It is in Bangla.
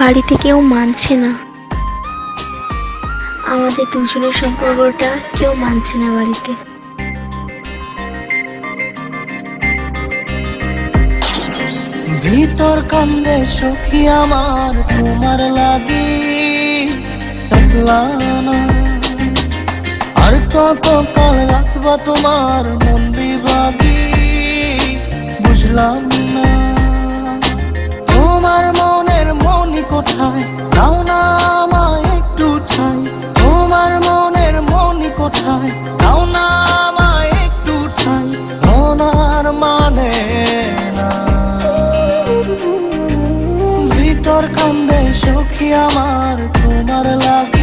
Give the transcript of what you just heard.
বাড়িতে কেউ মানছে না আমাদের দুজনের সম্পর্কটা কেউ মানছে না বাড়িতে ভিতর কান্দে সখী আমার, তোমার লাগি। আর কত কাল রাখবা তোমার মন বিভাগী, বুঝলাম ঠাই দাও না আমায় একটু ঠাই মনার মানে না। ভিতর কান্দে সখী আমার, তোমার লাগ